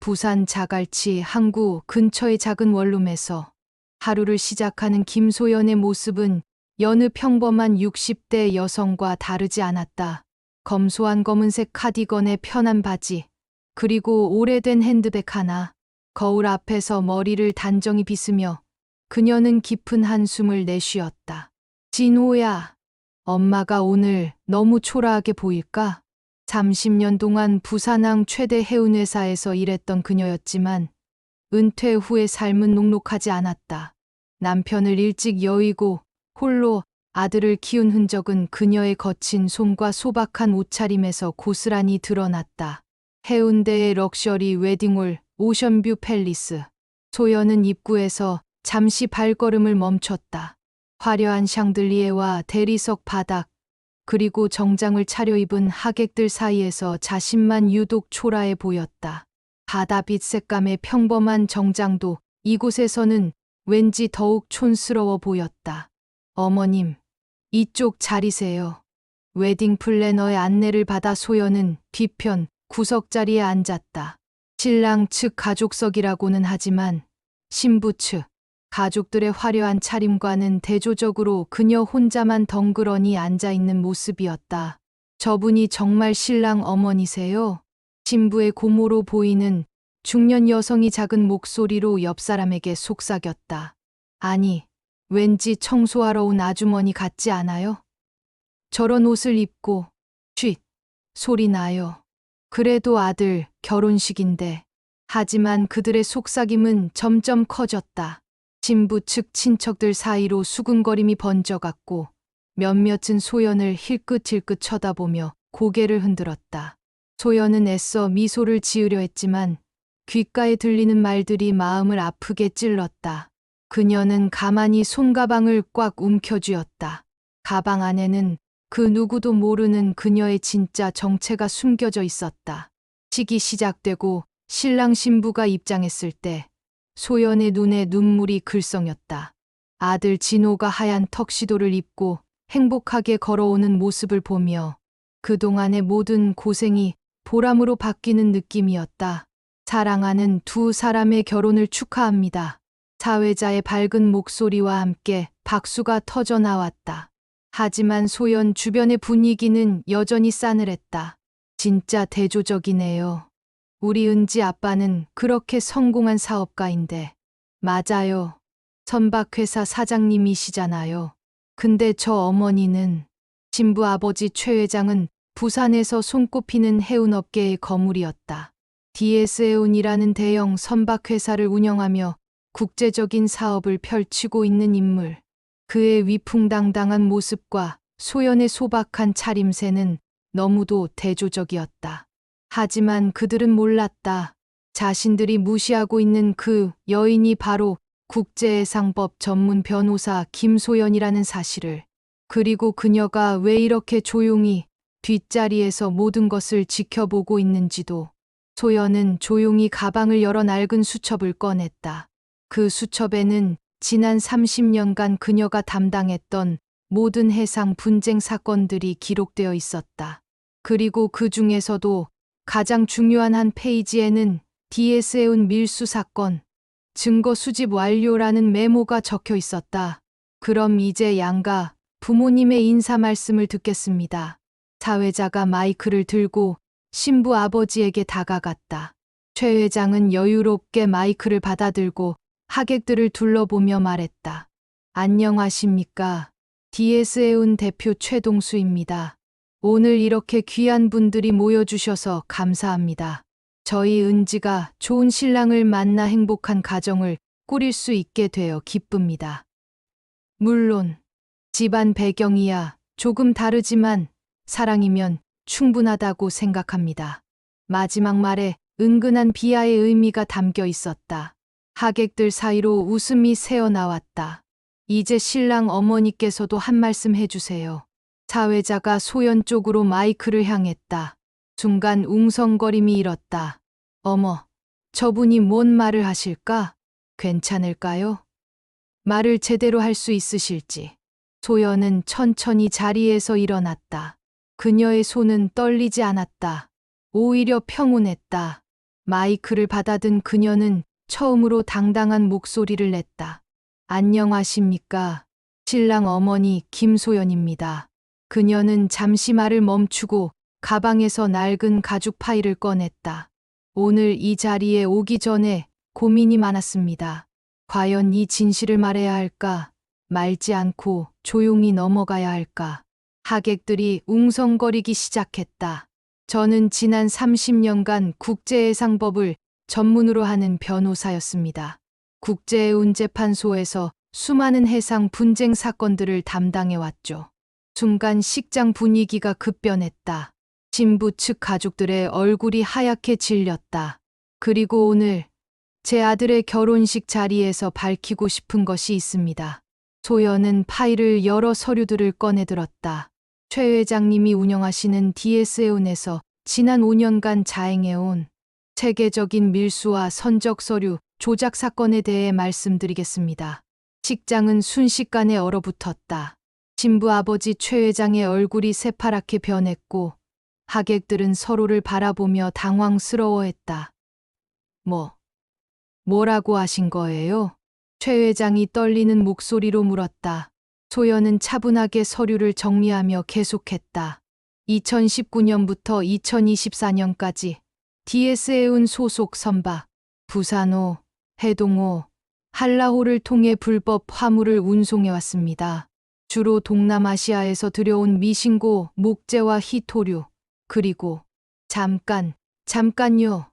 부산 자갈치 항구 근처의 작은 원룸에서 하루를 시작하는 김소연의 모습은 여느 평범한 60대 여성과 다르지 않았다. 검소한 검은색 카디건에 편한 바지, 그리고 오래된 핸드백 하나, 거울 앞에서 머리를 단정히 빗으며 그녀는 깊은 한숨을 내쉬었다. 진호야, 엄마가 오늘 너무 초라하게 보일까? 30년 동안 부산항 최대 해운회사에서 일했던 그녀였지만 은퇴 후의 삶은 녹록하지 않았다. 남편을 일찍 여의고 홀로 아들을 키운 흔적은 그녀의 거친 손과 소박한 옷차림에서 고스란히 드러났다. 해운대의 럭셔리 웨딩홀 오션뷰 팰리스. 소연은 입구에서 잠시 발걸음을 멈췄다. 화려한 샹들리에와 대리석 바닥, 그리고 정장을 차려입은 하객들 사이에서 자신만 유독 초라해 보였다. 바다빛 색감의 평범한 정장도 이곳에서는 왠지 더욱 촌스러워 보였다. 어머님, 이쪽 자리세요. 웨딩 플래너의 안내를 받아 소연은 뒤편 구석자리에 앉았다. 신랑 측 가족석이라고는 하지만 신부 측 가족들의 화려한 차림과는 대조적으로 그녀 혼자만 덩그러니 앉아 있는 모습이었다. 저분이 정말 신랑 어머니세요? 신부의 고모로 보이는 중년 여성이 작은 목소리로 옆 사람에게 속삭였다. 아니, 왠지 청소하러 온 아주머니 같지 않아요? 저런 옷을 입고, 쉿, 소리 나요. 그래도 아들 결혼식인데. 하지만 그들의 속삭임은 점점 커졌다. 신부 측 친척들 사이로 수군거림이 번져갔고 몇몇은 소연을 힐끗힐끗 쳐다보며 고개를 흔들었다. 소연은 애써 미소를 지으려 했지만 귓가에 들리는 말들이 마음을 아프게 찔렀다. 그녀는 가만히 손가방을 꽉 움켜쥐었다. 가방 안에는 그 누구도 모르는 그녀의 진짜 정체가 숨겨져 있었다. 식이 시작되고 신랑 신부가 입장했을 때 소연의 눈에 눈물이 글썽였다. 아들 진호가 하얀 턱시도를 입고 행복하게 걸어오는 모습을 보며 그동안의 모든 고생이 보람으로 바뀌는 느낌이었다. 사랑하는 두 사람의 결혼을 축하합니다. 사회자의 밝은 목소리와 함께 박수가 터져 나왔다. 하지만 소연 주변의 분위기는 여전히 싸늘했다. 진짜 대조적이네요. 우리 은지 아빠는 그렇게 성공한 사업가인데. 맞아요. 선박회사 사장님이시잖아요. 근데 저 어머니는 진부 아버지 최 회장은 부산에서 손꼽히는 해운업계의 거물이었다. DS해운이라는 대형 선박회사를 운영하며 국제적인 사업을 펼치고 있는 인물. 그의 위풍당당한 모습과 소연의 소박한 차림새는 너무도 대조적이었다. 하지만 그들은 몰랐다. 자신들이 무시하고 있는 그 여인이 바로 국제해상법 전문 변호사 김소연이라는 사실을. 그리고 그녀가 왜 이렇게 조용히 뒷자리에서 모든 것을 지켜보고 있는지도. 소연은 조용히 가방을 열어 낡은 수첩을 꺼냈다. 그 수첩에는 지난 30년간 그녀가 담당했던 모든 해상 분쟁 사건들이 기록되어 있었다. 그리고 그 중에서도 가장 중요한 한 페이지에는 DS해운 밀수 사건, 증거 수집 완료라는 메모가 적혀 있었다. 그럼 이제 양가 부모님의 인사 말씀을 듣겠습니다. 사회자가 마이크를 들고 신부 아버지에게 다가갔다. 최 회장은 여유롭게 마이크를 받아들고 하객들을 둘러보며 말했다. 안녕하십니까. DS해운 대표 최동수입니다. 오늘 이렇게 귀한 분들이 모여주셔서 감사합니다. 저희 은지가 좋은 신랑을 만나 행복한 가정을 꾸릴 수 있게 되어 기쁩니다. 물론, 집안 배경이야 조금 다르지만 사랑이면 충분하다고 생각합니다. 마지막 말에 은근한 비하의 의미가 담겨 있었다. 하객들 사이로 웃음이 새어나왔다. 이제 신랑 어머니께서도 한 말씀 해주세요. 사회자가 소연 쪽으로 마이크를 향했다. 순간 웅성거림이 일었다. 어머, 저분이 뭔 말을 하실까? 괜찮을까요? 말을 제대로 할 수 있으실지. 소연은 천천히 자리에서 일어났다. 그녀의 손은 떨리지 않았다. 오히려 평온했다. 마이크를 받아든 그녀는 처음으로 당당한 목소리를 냈다. 안녕하십니까. 신랑 어머니 김소연입니다. 그녀는 잠시 말을 멈추고 가방에서 낡은 가죽 파일을 꺼냈다. 오늘 이 자리에 오기 전에 고민이 많았습니다. 과연 이 진실을 말해야 할까? 말지 않고 조용히 넘어가야 할까? 하객들이 웅성거리기 시작했다. 저는 지난 30년간 국제해상법을 전문으로 하는 변호사였습니다. 국제운재판소에서 수많은 해상 분쟁 사건들을 담당해왔죠. 순간 식장 분위기가 급변했다. 신부 측 가족들의 얼굴이 하얗게 질렸다. 그리고 오늘 제 아들의 결혼식 자리에서 밝히고 싶은 것이 있습니다. 소연은 파일을 여러 서류들을 꺼내들었다. 최 회장님이 운영하시는 DS에온에서 지난 5년간 자행해온 체계적인 밀수와 선적 서류 조작 사건에 대해 말씀드리겠습니다. 식장은 순식간에 얼어붙었다. 신부 아버지 최 회장의 얼굴이 새파랗게 변했고 하객들은 서로를 바라보며 당황스러워했다. 뭐, 뭐라고 하신 거예요? 최 회장이 떨리는 목소리로 물었다. 소연은 차분하게 서류를 정리하며 계속했다. 2019년부터 2024년까지 DS에운 소속 선박, 부산호, 해동호, 한라호를 통해 불법 화물을 운송해왔습니다. 주로 동남아시아에서 들여온 미신고, 목재와 희토류, 그리고 잠깐, 잠깐요.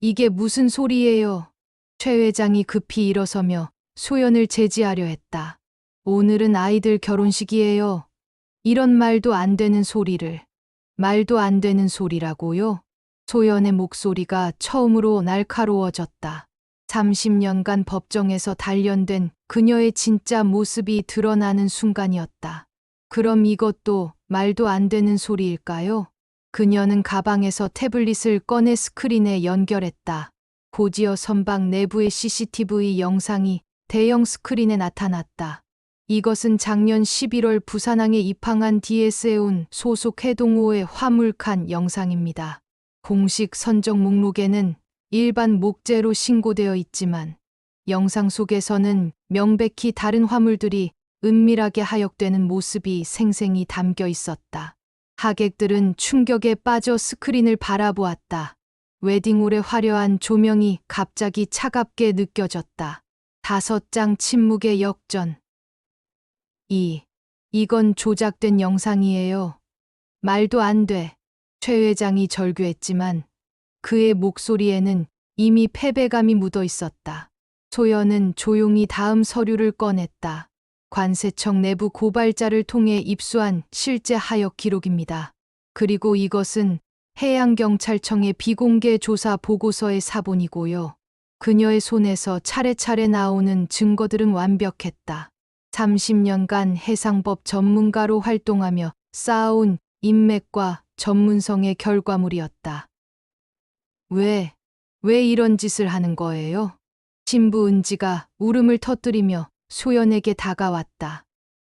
이게 무슨 소리예요? 최 회장이 급히 일어서며 소연을 제지하려 했다. 오늘은 아이들 결혼식이에요. 이런 말도 안 되는 소리를. 말도 안 되는 소리라고요? 소연의 목소리가 처음으로 날카로워졌다. 30년간 법정에서 단련된 그녀의 진짜 모습이 드러나는 순간이었다. 그럼 이것도 말도 안 되는 소리일까요? 그녀는 가방에서 태블릿을 꺼내 스크린에 연결했다. 고지어 선박 내부의 CCTV 영상이 대형 스크린에 나타났다. 이것은 작년 11월 부산항에 입항한 DS에 온 소속 해동호의 화물칸 영상입니다. 공식 선적 목록에는 일반 목재로 신고되어 있지만 영상 속에서는 명백히 다른 화물들이 은밀하게 하역되는 모습이 생생히 담겨 있었다. 하객들은 충격에 빠져 스크린을 바라보았다. 웨딩홀의 화려한 조명이 갑자기 차갑게 느껴졌다. 다섯 장 침묵의 역전. 이, 이건 조작된 영상이에요. 말도 안 돼. 최 회장이 절규했지만 그의 목소리에는 이미 패배감이 묻어 있었다. 소연은 조용히 다음 서류를 꺼냈다. 관세청 내부 고발자를 통해 입수한 실제 하역 기록입니다. 그리고 이것은 해양경찰청의 비공개 조사 보고서의 사본이고요. 그녀의 손에서 차례차례 나오는 증거들은 완벽했다. 30년간 해상법 전문가로 활동하며 쌓아온 인맥과 전문성의 결과물이었다. 왜, 왜 이런 짓을 하는 거예요? 신부 은지가 울음을 터뜨리며 소연에게 다가왔다.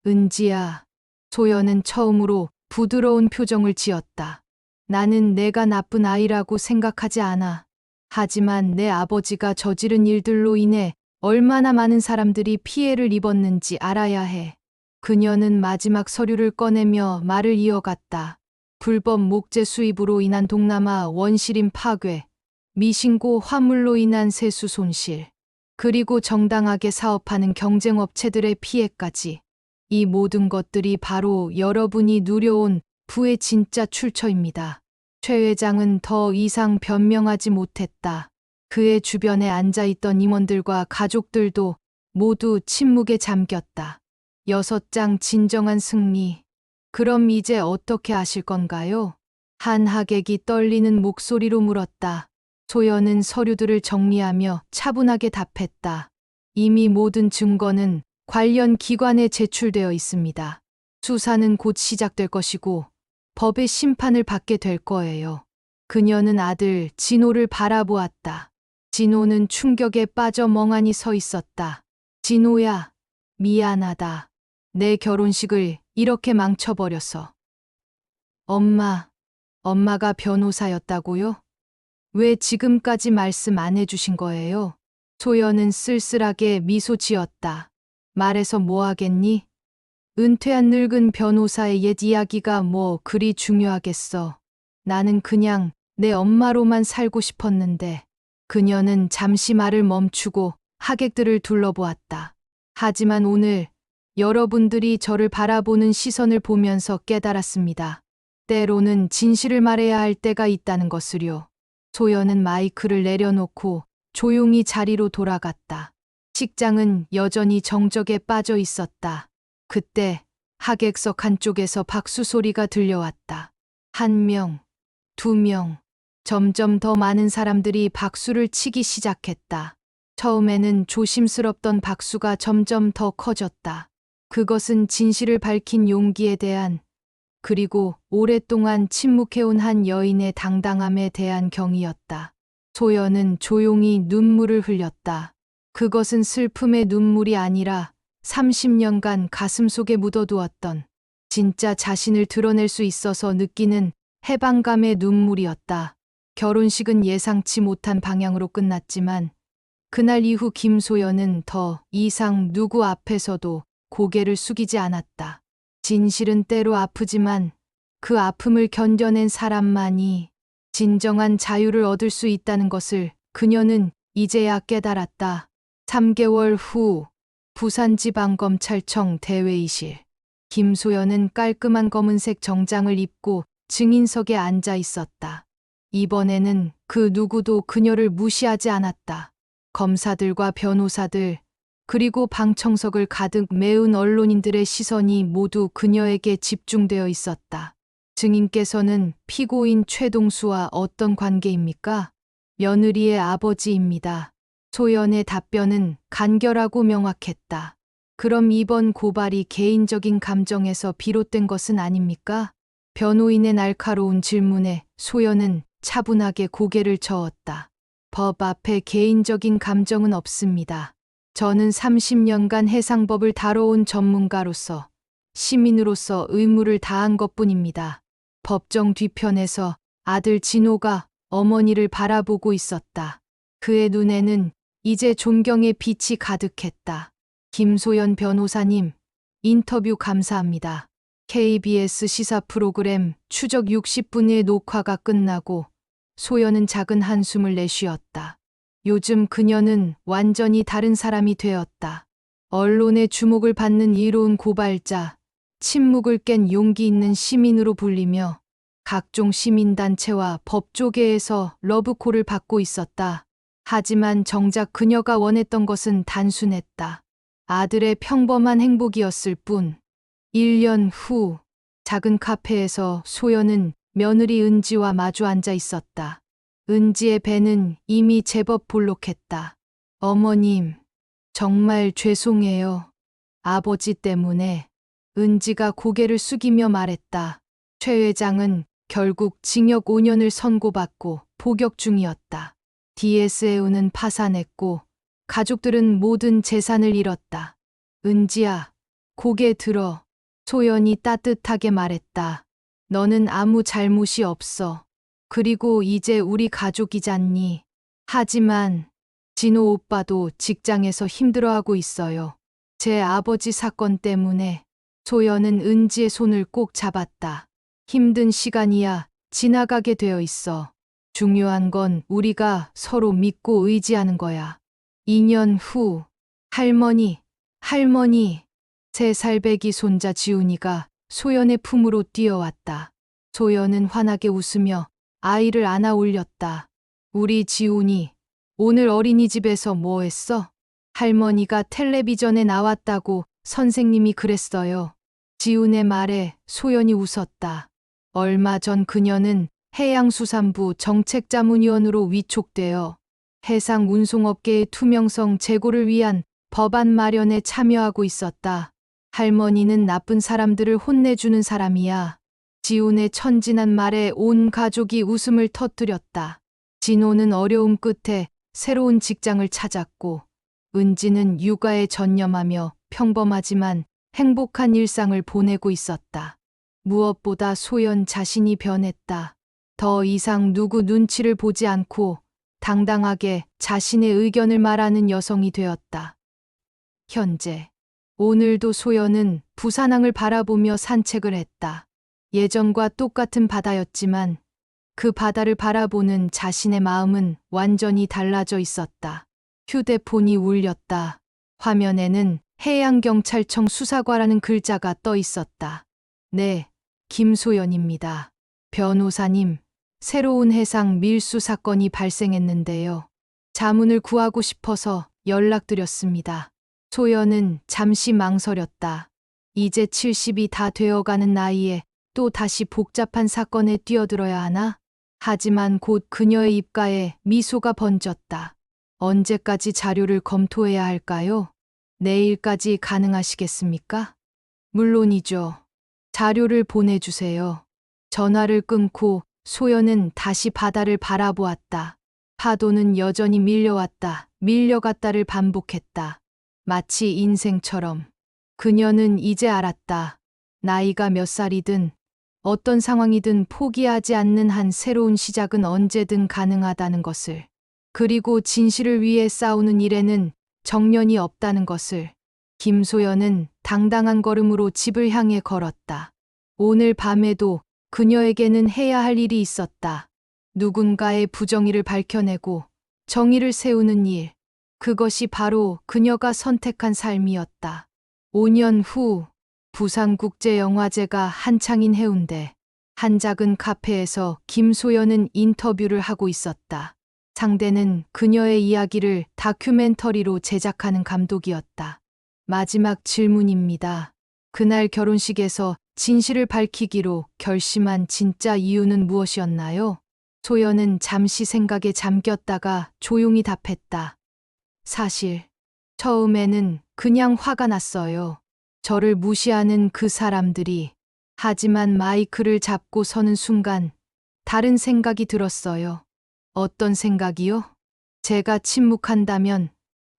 은지야. 소연은 처음으로 부드러운 표정을 지었다. 나는 내가 나쁜 아이라고 생각하지 않아. 하지만 내 아버지가 저지른 일들로 인해 얼마나 많은 사람들이 피해를 입었는지 알아야 해. 그녀는 마지막 서류를 꺼내며 말을 이어갔다. 불법 목재 수입으로 인한 동남아 원시림 파괴, 미신고 화물로 인한 세수 손실, 그리고 정당하게 사업하는 경쟁업체들의 피해까지. 이 모든 것들이 바로 여러분이 누려온 부의 진짜 출처입니다. 최 회장은 더 이상 변명하지 못했다. 그의 주변에 앉아 있던 임원들과 가족들도 모두 침묵에 잠겼다. 여섯 장 진정한 승리. 그럼 이제 어떻게 하실 건가요? 한 하객이 떨리는 목소리로 물었다. 소연은 서류들을 정리하며 차분하게 답했다. 이미 모든 증거는 관련 기관에 제출되어 있습니다. 수사는 곧 시작될 것이고 법의 심판을 받게 될 거예요. 그녀는 아들 진호를 바라보았다. 진호는 충격에 빠져 멍하니 서 있었다. 진호야, 미안하다. 내 결혼식을 이렇게 망쳐버려서. 엄마, 엄마가 변호사였다고요? 왜 지금까지 말씀 안 해주신 거예요? 소연은 쓸쓸하게 미소 지었다. 말해서 뭐 하겠니? 은퇴한 늙은 변호사의 옛 이야기가 뭐 그리 중요하겠어. 나는 그냥 내 엄마로만 살고 싶었는데 그녀는 잠시 말을 멈추고 하객들을 둘러보았다. 하지만 오늘 여러분들이 저를 바라보는 시선을 보면서 깨달았습니다. 때로는 진실을 말해야 할 때가 있다는 것을요. 소연은 마이크를 내려놓고 조용히 자리로 돌아갔다. 식장은 여전히 정적에 빠져 있었다. 그때 하객석 한쪽에서 박수 소리가 들려왔다. 한 명, 두 명, 점점 더 많은 사람들이 박수를 치기 시작했다. 처음에는 조심스럽던 박수가 점점 더 커졌다. 그것은 진실을 밝힌 용기에 대한 그리고 오랫동안 침묵해온 한 여인의 당당함에 대한 경이었다. 소연은 조용히 눈물을 흘렸다. 그것은 슬픔의 눈물이 아니라 30년간 가슴 속에 묻어두었던 진짜 자신을 드러낼 수 있어서 느끼는 해방감의 눈물이었다. 결혼식은 예상치 못한 방향으로 끝났지만 그날 이후 김소연은 더 이상 누구 앞에서도 고개를 숙이지 않았다. 진실은 때로 아프지만 그 아픔을 견뎌낸 사람만이 진정한 자유를 얻을 수 있다는 것을 그녀는 이제야 깨달았다. 3개월 후 부산지방검찰청 대회의실. 김소연은 깔끔한 검은색 정장을 입고 증인석에 앉아 있었다. 이번에는 그 누구도 그녀를 무시하지 않았다. 검사들과 변호사들, 그리고 방청석을 가득 메운 언론인들의 시선이 모두 그녀에게 집중되어 있었다. 증인께서는 피고인 최동수와 어떤 관계입니까? 며느리의 아버지입니다. 소연의 답변은 간결하고 명확했다. 그럼 이번 고발이 개인적인 감정에서 비롯된 것은 아닙니까? 변호인의 날카로운 질문에 소연은 차분하게 고개를 저었다. 법 앞에 개인적인 감정은 없습니다. 저는 30년간 해상법을 다뤄온 전문가로서 시민으로서 의무를 다한 것 뿐입니다. 법정 뒤편에서 아들 진호가 어머니를 바라보고 있었다. 그의 눈에는 이제 존경의 빛이 가득했다. 김소연 변호사님, 인터뷰 감사합니다. KBS 시사 프로그램 추적 60분의 녹화가 끝나고 소연은 작은 한숨을 내쉬었다. 요즘 그녀는 완전히 다른 사람이 되었다. 언론의 주목을 받는 이로운 고발자, 침묵을 깬 용기 있는 시민으로 불리며 각종 시민단체와 법조계에서 러브콜을 받고 있었다. 하지만 정작 그녀가 원했던 것은 단순했다. 아들의 평범한 행복이었을 뿐. 1년 후 작은 카페에서 소연은 며느리 은지와 마주 앉아 있었다. 은지의 배는 이미 제법 볼록했다. 어머님, 정말 죄송해요. 아버지 때문에 은지가 고개를 숙이며 말했다. 최 회장은 결국 징역 5년을 선고받고 복역 중이었다. DSEU는 파산했고 가족들은 모든 재산을 잃었다. 은지야, 고개 들어. 소연이 따뜻하게 말했다. 너는 아무 잘못이 없어. 그리고 이제 우리 가족이잖니. 하지만 진호 오빠도 직장에서 힘들어하고 있어요. 제 아버지 사건 때문에 소연은 은지의 손을 꼭 잡았다. 힘든 시간이야 지나가게 되어 있어. 중요한 건 우리가 서로 믿고 의지하는 거야. 2년 후, 할머니, 할머니, 세 살배기 손자 지훈이가 소연의 품으로 뛰어왔다. 소연은 환하게 웃으며 아이를 안아 올렸다. 우리 지훈이 오늘 어린이집에서 뭐 했어? 할머니가 텔레비전에 나왔다고 선생님이 그랬어요. 지훈의 말에 소연이 웃었다. 얼마 전 그녀는 해양수산부 정책자문위원으로 위촉되어 해상 운송업계의 투명성 제고를 위한 법안 마련에 참여하고 있었다. 할머니는 나쁜 사람들을 혼내주는 사람이야. 지훈의 천진한 말에 온 가족이 웃음을 터뜨렸다. 진호는 어려움 끝에 새로운 직장을 찾았고, 은지는 육아에 전념하며 평범하지만 행복한 일상을 보내고 있었다. 무엇보다 소연 자신이 변했다. 더 이상 누구 눈치를 보지 않고 당당하게 자신의 의견을 말하는 여성이 되었다. 현재 오늘도 소연은 부산항을 바라보며 산책을 했다. 예전과 똑같은 바다였지만 그 바다를 바라보는 자신의 마음은 완전히 달라져 있었다. 휴대폰이 울렸다. 화면에는 해양경찰청 수사과라는 글자가 떠 있었다. 네, 김소연입니다. 변호사님, 새로운 해상 밀수 사건이 발생했는데요. 자문을 구하고 싶어서 연락드렸습니다. 소연은 잠시 망설였다. 이제 70이 다 되어가는 나이에 또 다시 복잡한 사건에 뛰어들어야 하나? 하지만 곧 그녀의 입가에 미소가 번졌다. 언제까지 자료를 검토해야 할까요? 내일까지 가능하시겠습니까? 물론이죠. 자료를 보내주세요. 전화를 끊고 소연은 다시 바다를 바라보았다. 파도는 여전히 밀려왔다, 밀려갔다를 반복했다. 마치 인생처럼. 그녀는 이제 알았다. 나이가 몇 살이든 어떤 상황이든 포기하지 않는 한 새로운 시작은 언제든 가능하다는 것을. 그리고 진실을 위해 싸우는 일에는 정년이 없다는 것을. 김소연은 당당한 걸음으로 집을 향해 걸었다. 오늘 밤에도 그녀에게는 해야 할 일이 있었다. 누군가의 부정의를 밝혀내고 정의를 세우는 일. 그것이 바로 그녀가 선택한 삶이었다. 5년 후 부산국제영화제가 한창인 해운대 한 작은 카페에서 김소연은 인터뷰를 하고 있었다. 상대는 그녀의 이야기를 다큐멘터리로 제작하는 감독이었다. 마지막 질문입니다. 그날 결혼식에서 진실을 밝히기로 결심한 진짜 이유는 무엇이었나요? 소연은 잠시 생각에 잠겼다가 조용히 답했다. 사실, 처음에는 그냥 화가 났어요. 저를 무시하는 그 사람들이. 하지만 마이크를 잡고 서는 순간 다른 생각이 들었어요. 어떤 생각이요? 제가 침묵한다면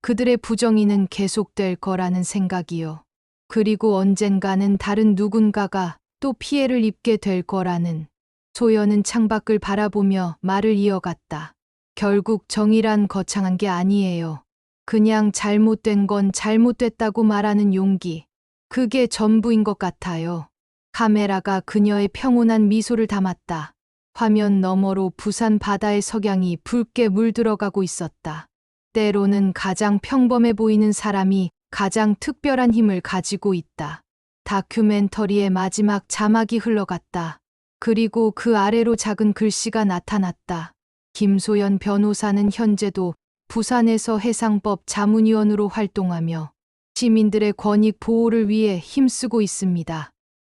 그들의 부정의는 계속될 거라는 생각이요. 그리고 언젠가는 다른 누군가가 또 피해를 입게 될 거라는 소연은 창밖을 바라보며 말을 이어갔다. 결국 정의란 거창한 게 아니에요. 그냥 잘못된 건 잘못됐다고 말하는 용기. 그게 전부인 것 같아요. 카메라가 그녀의 평온한 미소를 담았다. 화면 너머로 부산 바다의 석양이 붉게 물들어가고 있었다. 때로는 가장 평범해 보이는 사람이 가장 특별한 힘을 가지고 있다. 다큐멘터리의 마지막 자막이 흘러갔다. 그리고 그 아래로 작은 글씨가 나타났다. 김소연 변호사는 현재도 부산에서 해상법 자문위원으로 활동하며 시민들의 권익 보호를 위해 힘쓰고 있습니다.